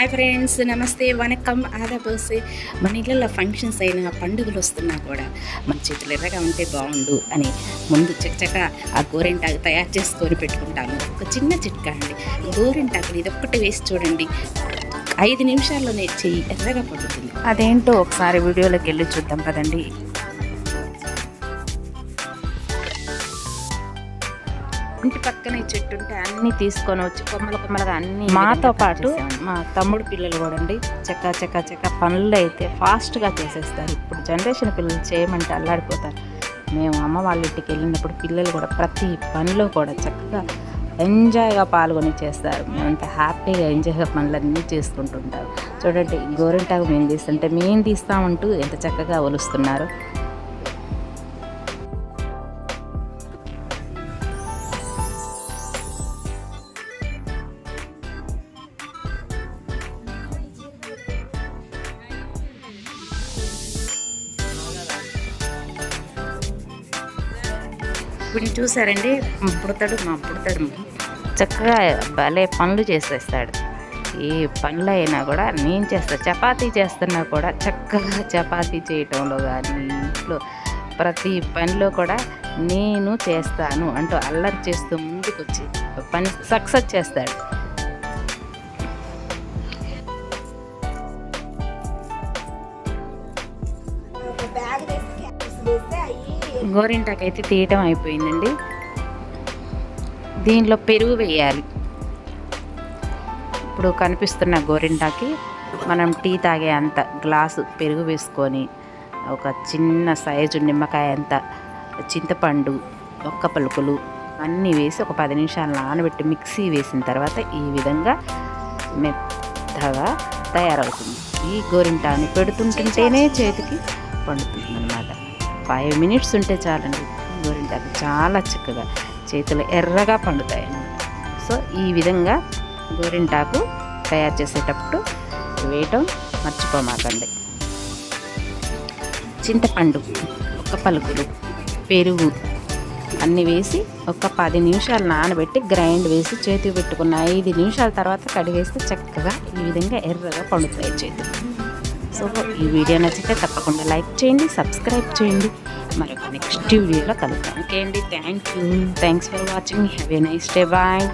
Hi friends నమస్తే వనకం ఆదాబోసి. మన ఇళ్ళల్లో ఫంక్షన్స్ అయినా పండుగలు వస్తున్నా కూడా మన చేతులు ఎర్రగా ఉంటే బాగుండు అని ముందు చక్కచక్క ఆ గోరింటాకు తయారు చేసుకొని పెట్టుకుంటాము. ఒక చిన్న చిట్కా అండి. గోరింటాకుని ఇది ఒక్కటి వేసి చూడండి. ఐదు నిమిషాల్లోనే చెయ్యి ఎర్రగా పడుతుంది. అదేంటో ఒకసారి వీడియోలోకి వెళ్ళి చూద్దాం కదండి ఇంటి పక్కనే చెట్టు ఉంటే అన్ని తీసుకొని వచ్చి కొమ్మల కొమ్మలుగా అన్ని మాతో పాటు మా తమ్ముడు పిల్లలు కూడా అండి చెక్క చెక్క చెక్క పనులు అయితే ఫాస్ట్గా చేసేస్తారు. ఇప్పుడు జనరేషన్ పిల్లలు చేయమంటే అల్లాడిపోతారు. మేము అమ్మ వాళ్ళ ఇంటికి వెళ్ళినప్పుడు పిల్లలు కూడా ప్రతి పనిలో కూడా చక్కగా ఎంజాయ్గా పాల్గొని చేస్తారు. మేమంత హ్యాపీగా ఎంజాయ్గా పనులన్నీ చేసుకుంటుంటారు. చూడండి గోరింటాకు మేము తీస్తుంటే మేము తీస్తామంటూ ఎంత చక్కగా ఒలుస్తున్నారు. ఇప్పుడు చూసారండి. పుడతాడు మా పుడతాడు. చక్కగా భలే పనులు చేసేస్తాడు. ఏ పనులు అయినా కూడా నేను చేస్తా చపాతీ చేస్తున్నా కూడా చక్కగా చపాతీ చేయటంలో కానీ ఇంట్లో ప్రతి పనిలో కూడా నేను చేస్తాను అంటూ అల్లరి చేస్తూ ముందుకు వచ్చి పని సక్సెస్ చేస్తాడు. గోరింటాకు అయితే తీయటం అయిపోయిందండి. దీనిలో పెరుగు వేయాలి. ఇప్పుడు కనిపిస్తున్న గోరింటాకి మనం టీ తాగే అంత గ్లాసు పెరుగు వేసుకొని ఒక చిన్న సైజు నిమ్మకాయ అంత చింతపండు ఒక్క పలుకులు అన్నీ వేసి ఒక పది నిమిషాలు నానబెట్టి మిక్సీ వేసిన తర్వాత ఈ విధంగా మెత్తగా తయారవుతుంది. ఈ గోరింటాని పెడుతుంటుంటేనే చేతికి పండుతుంది అన్నమాట ఫైవ్ మినిట్స్ ఉంటే చాలండి. గోరింటాకు చాలా చక్కగా చేతులు ఎర్రగా పండుతాయి అన్నమాట. సో ఈ విధంగా గోరింటాకు తయారు చేసేటప్పుడు వేయటం మర్చిపోమాకండి. చింతపండు ఒక పలుకులు పెరుగు అన్నీ వేసి ఒక పది నిమిషాలు నానబెట్టి గ్రైండ్ వేసి చేతికి పెట్టుకున్న ఐదు నిమిషాల తర్వాత కడిగేస్తే చక్కగా ఈ విధంగా ఎర్రగా పండుతాయి చేతులు. సో ఈ వీడియో నచ్చితే తప్పకుండా లైక్ చేయండి సబ్స్క్రైబ్ చేయండి. మరొక నెక్స్ట్ వీడియోలో కలుద్దాం. ఓకే అండి. Thank you. Thanks for watching. Have a nice day. Bye.